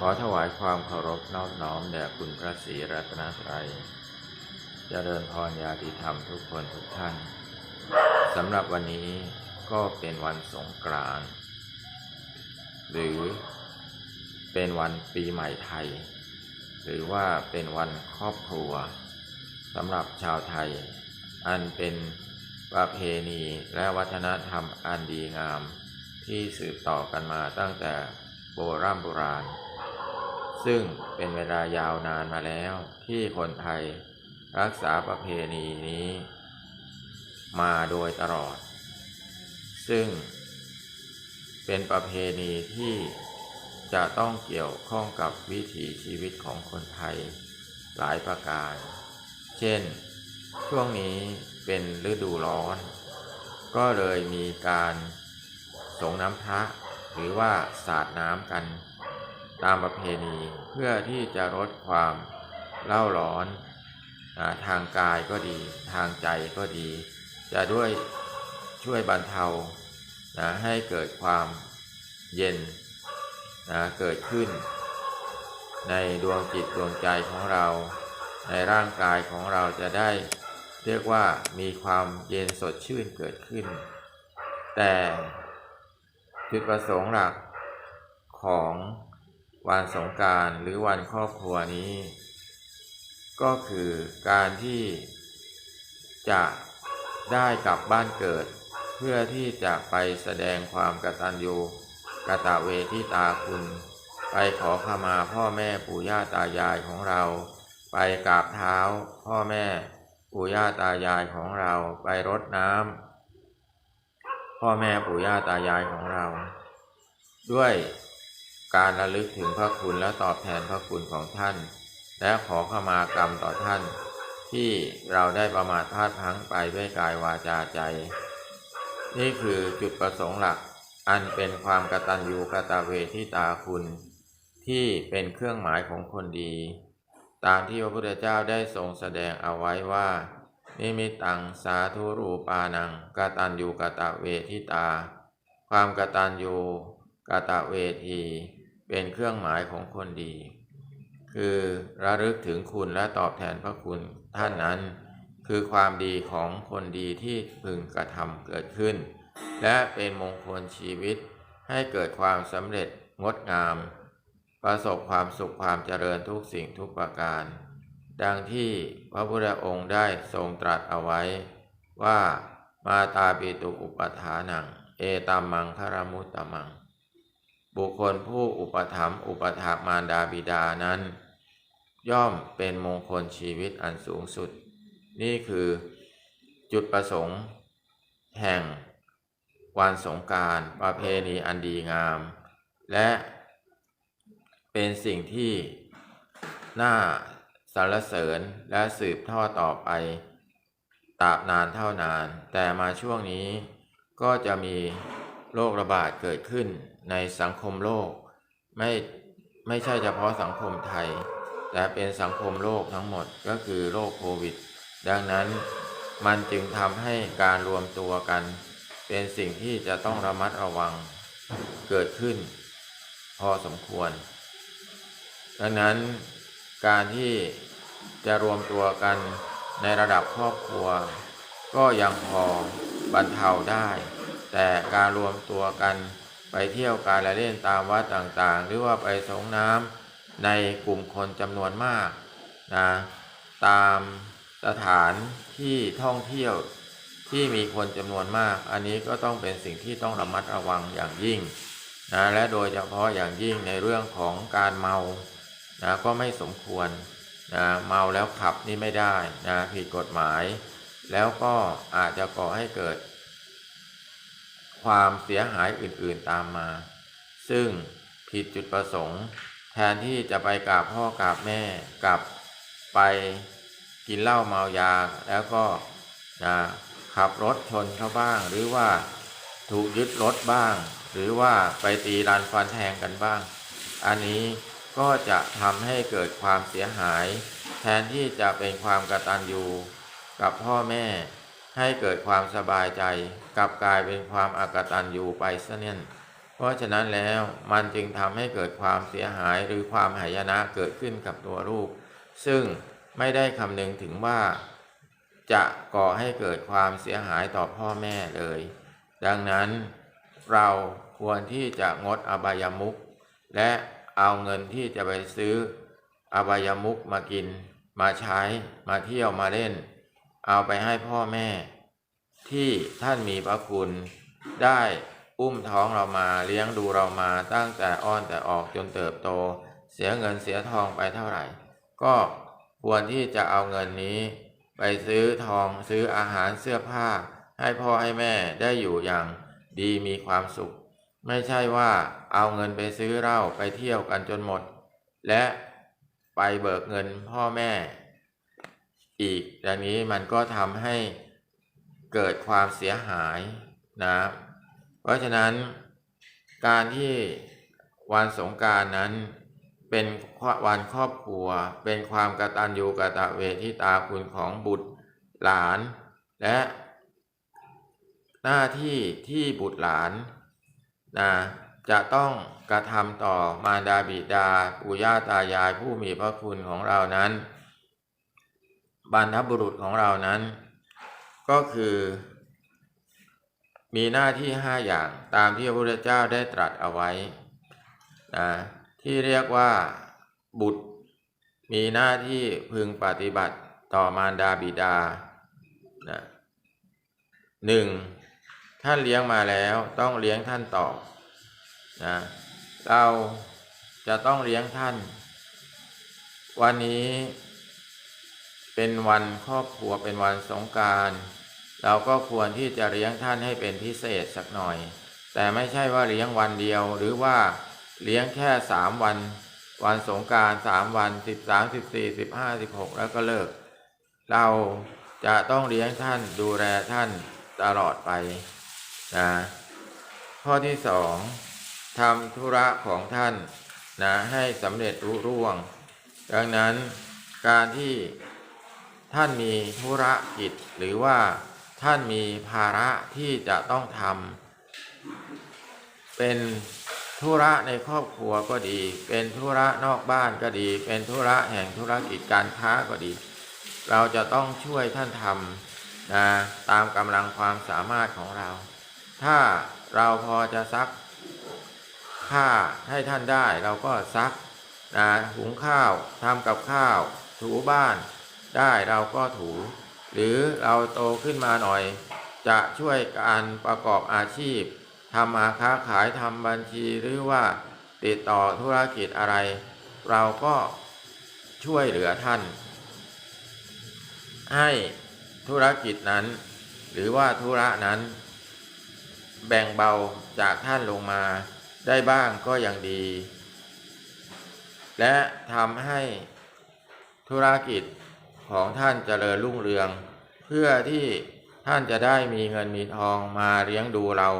ขอถวายความเคารพนอบน้อมแด่คุณพระศรีรัตนตรัยเจริญพรญาติธรรมทุกคนทุกท่านสำหรับวันนี้ก็เป็นวันสงกรานต์หรือเป็นวันปีใหม่ไทย หรือว่าเป็นวันครอบครัวสำหรับชาวไทย อันเป็นประเพณีและวัฒนธรรมอันดีงาม ที่สืบต่อกันมาตั้งแต่โบราณโบราณ ซึ่งเป็นเวลายาวนานมาแล้วที่คนไทยรักษาประเพณีนี้ มาโดยตลอด ซึ่งเป็นประเพณีที่จะต้องเกี่ยวข้องกับวิถีชีวิตของคนไทยหลายประการ เช่น ช่วงนี้เป็นฤดูร้อน ก็เลยมีการสงน้ำพระหรือว่าสาดน้ำกัน ตามประเพณีเพื่อที่จะลดความเล่าร้อนทางกายก็ดี ทางใจก็ดี จะด้วยช่วยบรรเทานะให้เกิดความเย็นนะเกิดขึ้น ในดวงจิตดวงใจของเรา ในร่างกายของเราจะได้เรียกว่ามีความเย็นสดชื่นเกิดขึ้น แต่จุดประสงค์หลักของ วันสงการหรือวันครอบครัวนี้ ก็คือการที่จะได้กลับบ้านเกิด เพื่อที่จะไปแสดงความกตัญญูกตเวทิตาคุณ ไปขอขมาพ่อแม่ปู่ย่าตายายของเรา ไปกราบเท้าพ่อแม่ปู่ย่าตายายของเรา ไปรดน้ำพ่อแม่ปู่ย่าตายายของเรา ด้วย การระลึกถึงพระคุณและตอบแทนพระคุณของท่าน และขอขมากรรมต่อท่าน ที่เราได้ประมาทพลาดพลั้งไปด้วยกายวาจาใจ นี่คือจุดประสงค์หลักอันเป็นความกตัญญูกตเวทิตาคุณ ที่เป็นเครื่องหมายของคนดี ตามที่พระพุทธเจ้าได้ทรงแสดงเอาไว้ว่านิมิตังสาธุรูปานังกตัญญูกตเวทิตา ความกตัญญูกตเวที เป็นเครื่องหมายของคนดี คือระลึกถึงคุณและตอบแทนพระคุณท่านนั้น คือความดีของคนดีที่พึงกระทำเกิดขึ้น และเป็นมงคลชีวิต ให้เกิดความสำเร็จงดงาม ประสบความสุขความเจริญทุกสิ่งทุกประการ ดังที่พระพุทธองค์ได้ทรงตรัสเอาไว้ ว่ามาตาปิตุอุปทานัง เอตัมมังคารมุตตมัง บุคคลผู้อุปถัมภ์อุปถากมารดาบิดานั้น ย่อมเป็นมงคลชีวิตอันสูงสุด นี่คือจุดประสงค์ แห่งวันสงการประเพณีอันดีงาม และเป็นสิ่งที่น่าสรรเสริญและสืบทอดต่อไปตราบนานเท่านาน แต่มาช่วงนี้ก็จะมี โรคระบาดเกิดขึ้นในสังคมโลก ไม่ไม่ใช่เฉพาะสังคมไทย แต่เป็นสังคมโลกทั้งหมดก็คือโรคโควิด ดังนั้นมันจึงทำให้การรวมตัวกัน เป็นสิ่งที่จะต้องระมัดระวังเกิดขึ้น พอสมควร ดังนั้นการที่จะรวมตัวกันในระดับครอบครัว ก็ยังพอบรรเทาได้ แต่การรวมตัวกันไปเที่ยวการละเล่นตามวัดต่างๆ หรือว่าไปสงน้ำในกลุ่มคนจำนวนมากนะตามสถานที่ท่องเที่ยวที่มีคนจำนวนมาก อันนี้ก็ต้องเป็นสิ่งที่ต้องระมัดระวังอย่างยิ่งนะและโดยเฉพาะอย่างยิ่งในเรื่องของการเมานะก็ไม่สมควรนะเมาแล้วขับนี่ไม่ได้นะผิดกฎหมาย แล้วก็อาจจะก่อให้เกิด ความเสียหายอื่นๆตามมา ซึ่งผิดจุดประสงค์ แทนที่จะไปกราบพ่อกราบแม่กลับไปกินเหล้าเมายาแล้วก็นะขับรถชนเขาบ้าง หรือว่าถูกยึดรถบ้าง หรือว่าไปตีรันฟันแทงกันบ้าง อันนี้ก็จะทำให้เกิดความเสียหาย แทนที่จะเป็นความกระตัญญูกับพ่อแม่ ให้เกิดความสบายใจกลับกลายเป็นความอากตัญญูไปซะเนี่ยเพราะฉะนั้นแล้วมันจึงทำให้เกิดความเสียหายหรือความหายนะเกิดขึ้นกับตัวลูกซึ่งไม่ได้คำนึงถึงว่าจะก่อให้เกิดความเสียหายต่อพ่อแม่เลย ดังนั้นเราควรที่จะงดอบายามุขและเอาเงินที่จะไปซื้ออบายามุขมากิน มาใช้มาเที่ยวมาเล่น เอาไปให้พ่อแม่ ที่ท่านมีพระคุณ ได้อุ้มท้องเรามาเลี้ยงดูเรามาตั้งแต่อ้อนแต่ออกจนเติบโต เสียเงินเสียทองไปเท่าไหร่ ก็ควรที่จะเอาเงินนี้ ไปซื้อทองซื้ออาหารเสื้อผ้า ให้พ่อให้แม่ได้อยู่อย่างดีมีความสุข ไม่ใช่ว่าเอาเงินไปซื้อเหล้าไปเที่ยวกันจนหมด และไปเบิกเงินพ่อแม่ อีกดังนี้มันก็ทำให้เกิดความเสียหายนะ เพราะฉะนั้นการที่วันสงการนั้นเป็นวันครอบครัว เป็นความกตัญญูกตเวทิตาคุณของบุตรหลาน และหน้าที่ที่บุตรหลานนะจะต้องกระทำต่อมารดาบิดาปู่ย่าตายายผู้มีพระคุณของเรานั้น บรรพบุรุษของเรานั้น ก็คือ มีหน้าที่ห้าอย่างตามที่พระพุทธเจ้าได้ตรัสเอาไว้นะที่เรียกว่าบุตร มีหน้าที่พึงปฏิบัติต่อมารดาบิดานะหนึ่งท่านเลี้ยงมาแล้วต้องเลี้ยงท่านต่อนะเราจะต้องเลี้ยงท่าน วันนี้ เป็นวันครอบครัวเป็นวันสงการเราก็ควรที่จะเลี้ยงท่านให้เป็นพิเศษสักหน่อย แต่ไม่ใช่ว่าเลี้ยงวันเดียว หรือว่าเลี้ยงแค่สามวัน วันสงการสามวันสิบสามสิบสี่สิบห้าสิบหกแล้วก็เลิก เราจะต้องเลี้ยงท่านดูแลท่านตลอดไปนะข้อที่สองทำธุระของท่านนะให้สำเร็จรุ่ร่วง ดังนั้นการที่ ท่านมีธุระกิจหรือว่าท่านมีภาระที่จะต้องทำเป็นธุระในครอบครัวก็ดี เป็นธุระนอกบ้านก็ดี เป็นธุระแห่งธุรกิจการค้าก็ดี เราจะต้องช่วยท่านทำนะตามกำลังความสามารถของเรา ถ้าเราพอจะซักผ้าให้ท่านได้ เราก็ซักนะหุงข้าวทำกับข้าว ถูบ้าน ได้เราก็ถู หรือเราโตขึ้นมาหน่อย จะช่วยการประกอบอาชีพทำมาค้าขายทำบัญชีหรือว่าติดต่อธุรกิจอะไร เราก็ช่วยเหลือท่าน ให้ธุรกิจนั้น หรือว่าธุระนั้น แบ่งเบาจากท่านลงมาได้บ้างก็ยังดี และทำให้ธุรกิจ ของท่านเจริญรุ่งเรือง เพื่อที่ท่านจะได้มีเงินมีทองมาเลี้ยงดูเรา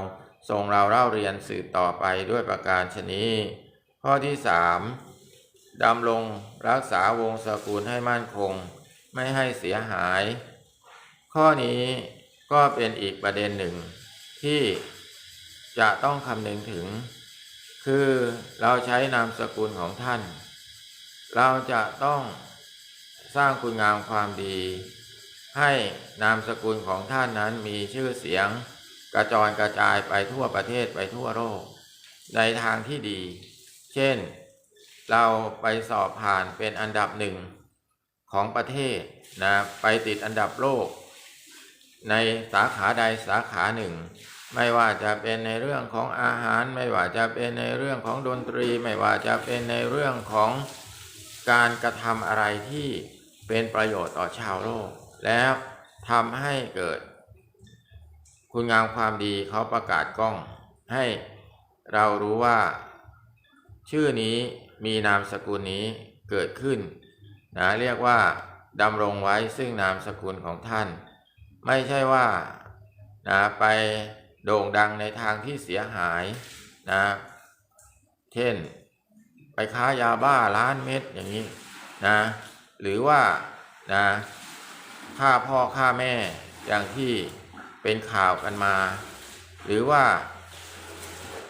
ส่งเราเล่าเรียนสืบต่อไปด้วยประการชนี้ ข้อที่สามดำรงรักษาวงศกุลให้มั่นคง ไม่ให้เสียหาย ข้อนี้ก็เป็นอีกประเด็นหนึ่ง ที่จะต้องคำนึงถึง คือเราใช้นามสกุลของท่าน เราจะต้อง สร้างคุณงามความดี ให้นามสกุลของท่านนั้นมีชื่อเสียง กระจรกระจายไปทั่วประเทศไปทั่วโลกในทางที่ดี เช่น เราไปสอบผ่านเป็นอันดับหนึ่งของประเทศนะไปติดอันดับโลก ในสาขาใดสาขาหนึ่ง ไม่ว่าจะเป็นในเรื่องของอาหาร ไม่ว่าจะเป็นในเรื่องของดนตรี ไม่ว่าจะเป็นในเรื่องของ การกระทำอะไรที่เป็นประโยชน์ต่อชาวโลก แล้วทำให้เกิด คุณงามความดีเขาประกาศกล้อง ให้เรารู้ว่า ชื่อนี้มีนามสกุลนี้เกิดขึ้นนะเรียกว่าดำรงไว้ซึ่งนามสกุลของท่าน ไม่ใช่ว่านะไปโด่งดังในทางที่เสียหายนะเช่น ไปค้ายาบ้าล้านเม็ดอย่างนี้นะหรือว่านะฆ่าพ่อฆ่าแม่อย่างที่เป็นข่าวกันมา หรือว่า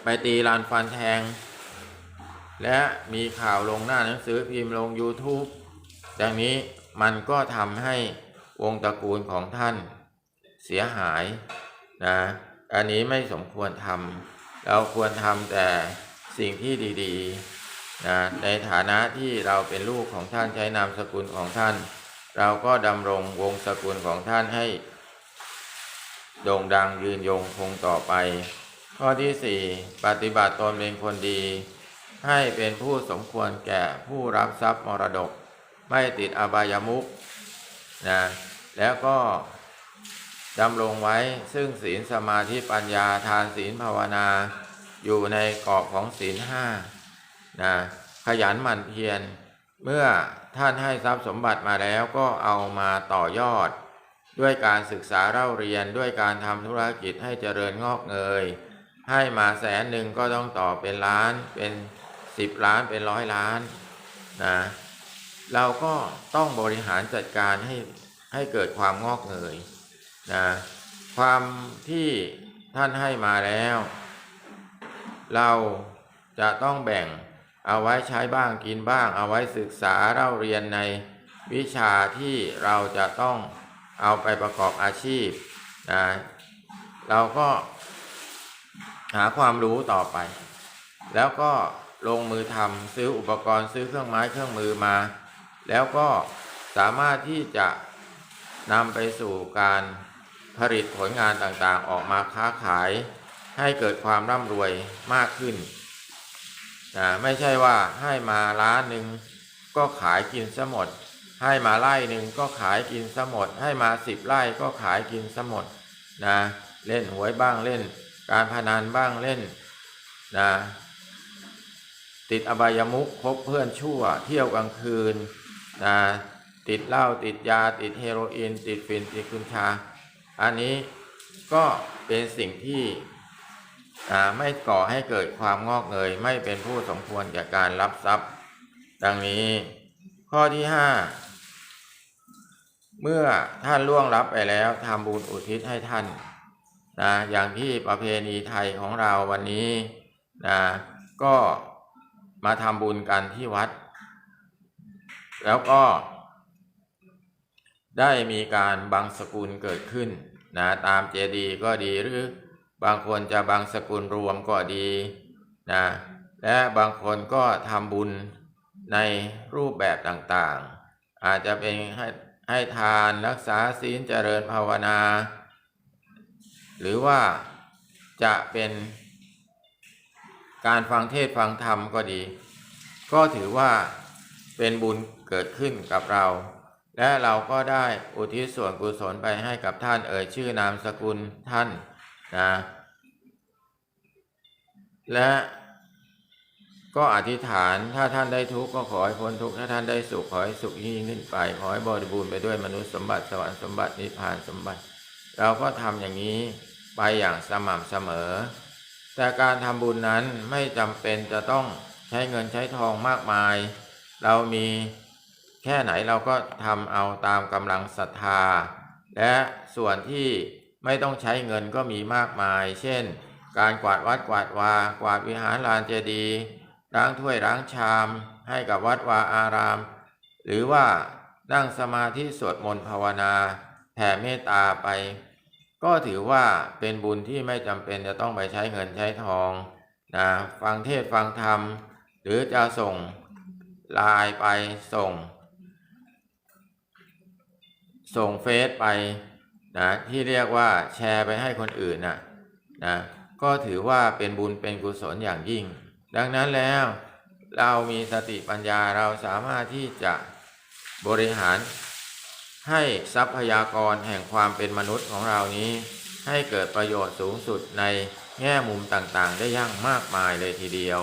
ไปตีลานฟันแทง และมีข่าวลงหน้าหนังสือพิมพ์ลง YouTube ดังนี้มันก็ทำให้วงตระกูลของท่านเสียหายนะอันนี้ไม่สมควรทำเราควรทำแต่สิ่งที่ดี ๆ นะในฐานะที่เราเป็นลูกของท่านใช้นามสกุลของท่าน เราก็ดำรงวงสกุลของท่านให้โด่งดังยืนยงคงต่อไป ข้อที่สี่ปฏิบัติตนเป็นคนดี ให้เป็นผู้สมควรแก่ผู้รับทรัพย์มรดก ไม่ติดอบายมุขนะแล้วก็ดำรงไว้ซึ่งศีลสมาธิปัญญาทานศีลภาวนา อยู่ในกรอบของศีลห้า นะขยันหมั่นเพียรเมื่อท่านให้ทรัพย์สมบัติมาแล้วก็เอามาต่อยอด ด้วยการศึกษาเล่าเรียนด้วยการทำธุรกิจให้เจริญงอกเงย ให้มาแสนหนึ่งก็ต้องต่อเป็นล้านเป็นสิบล้านเป็นร้อยล้านนะเราก็ต้องบริหารจัดการให้ให้เกิดความงอกเงยนะความที่ท่านให้มาแล้ว เราจะต้องแบ่ง เอาไว้ใช้บ้างกินบ้าง เอาไว้ศึกษาเล่าเรียนในวิชาที่เราจะต้องเอาไปประกอบอาชีพนะเราก็หาความรู้ต่อไป แล้วก็ลงมือทำซื้ออุปกรณ์ซื้อเครื่องไม้เครื่องมือมา แล้วก็สามารถที่จะนำไปสู่การผลิตผลงานต่างๆ ออกมาค้าขายให้เกิดความร่ำรวยมากขึ้น นะไม่ใช่ว่าให้มาล้านหนึ่งก็ขายกินซะหมด ให้มาไร่หนึ่งก็ขายกินซะหมด ให้มาสิบไร่ก็ขายกินซะหมดนะเล่นหวยบ้างเล่น การพนันบ้างเล่นนะติดอบายมุขคบเพื่อนชั่ว เที่ยวกลางคืนนะติดเหล้าติดยา ติดเฮโรอีนติดฝิ่นติดกุญชา อันนี้ก็เป็นสิ่งที่ ไม่ก่อให้เกิดความงอกเงยไม่เป็นผู้สมควรแก่การรับทรัพย์ ดังนี้ ข้อที่ห้าเมื่อท่านล่วงรับไปแล้วทำบุญอุทิศให้ท่านนะอย่างที่ประเพณีไทยของเราวันนี้นะก็มาทำบุญกันที่วัด แล้วก็ ได้มีการบังสกุลเกิดขึ้นนะตามเจดีย์ก็ดีหรือ บางคนจะบังสกุลรวมก็ดีนะและบางคนก็ทำบุญในรูปแบบต่างๆ อาจจะเป็นให้ให้ทานรักษาศีลเจริญภาวนา หรือว่าจะเป็นการฟังเทศฟังธรรมก็ดี ก็ถือว่าเป็นบุญเกิดขึ้นกับเรา และเราก็ได้อุทิศส่วนกุศลไปให้กับท่านเอ่ยชื่อนามสกุลท่าน นะและก็อธิษฐานถ้าท่านได้ทุกข์ก็ขอให้พ้นทุกข์ถ้าท่านได้สุขขอให้สุขยิ่งขึ้นไปขอให้บริบูรณ์ไปด้วยมนุษย์สมบัติสวรรค์สมบัตินิพพานสมบัติ เราก็ทำอย่างนี้ไปอย่างสม่ำเสมอ แต่การทำบุญนั้นไม่จำเป็นจะต้องใช้เงินใช้ทองมากมาย เรามีแค่ไหนเราก็ทำเอาตามกำลังศรัทธา และส่วนที่ ไม่ต้องใช้เงินก็มีมากมาย เช่น การกวาดวัดกวาดวา กวาดวิหารลานเจดีย์ล้างถ้วยล้างชาม ให้กับวัดวาอาราม หรือว่านั่งสมาธิสวดมนต์ภาวนาแผ่เมตตาไป ก็ถือว่าเป็นบุญที่ไม่จำเป็นจะต้องไปใช้เงินใช้ทองนะฟังเทศฟังธรรม หรือจะส่งไลน์ไปส่ง ส่งเฟซไป นะที่เรียกว่าแชร์ไปให้คนอื่นนะนะก็ถือว่าเป็นบุญเป็นกุศลอย่างยิ่ง ดังนั้นแล้วเรามีสติปัญญาเราสามารถที่จะบริหารให้ทรัพยากรแห่งความเป็นมนุษย์ของเรานี้ ให้เกิดประโยชน์สูงสุดในแง่มุมต่างๆ ได้อย่างมากมายเลยทีเดียว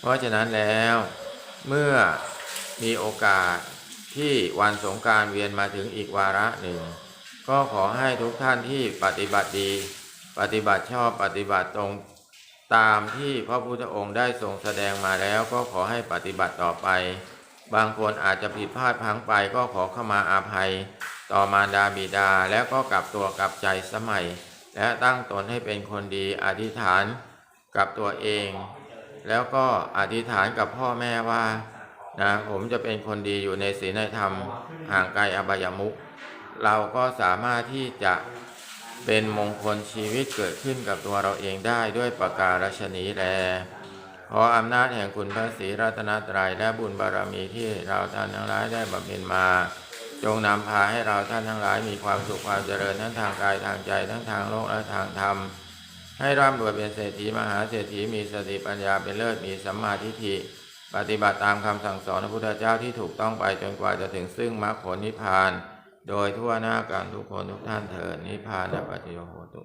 เพราะฉะนั้นแล้วเมื่อมีโอกาสที่วันสงการเวียนมาถึงอีกวาระหนึ่ง ก็ขอให้ทุกท่านที่ปฏิบัติดี ปฏิบัติชอบปฏิบัติตรงตามที่พระพุทธองค์ได้ทรงแสดงมาแล้วก็ขอให้ปฏิบัติต่อไป บางคนอาจจะผิดพลาดพังไปก็ขอเข้ามาอาภัย ต่อมารดาบิดาแล้วก็กลับตัวกลับใจสมัย และตั้งตนให้เป็นคนดีอธิษฐานกับตัวเอง แล้วก็อธิษฐานกับพ่อแม่ว่านะผมจะเป็นคนดีอยู่ในศีลในธรรมห่างไกลอบายมุข เราก็สามารถที่จะเป็นมงคลชีวิตเกิดขึ้นกับตัวเราเองได้ด้วยประการฉนี้แล ขออำนาจแห่งคุณพระศรีรัตนตรัยและบุญบารมีที่เราท่านทั้งหลายได้บำเพ็ญมา จงนำพาให้เราท่านทั้งหลายมีความสุขความเจริญทั้งทางกายทางใจทั้งทางโลกและทางธรรม ให้ร่ำรวยเป็นเศรษฐีมหาเศรษฐีมีสติปัญญาเป็นเลิศมีสัมมาทิฏฐิปฏิบัติตามคำสั่งสอนพระพุทธเจ้าที่ถูกต้องไปจนกว่าจะถึงซึ่งมรรคผลนิพพาน โดยทั่วหน้าการทุกคนทุกท่านเถิดนิพพานปัจจโยโหตุ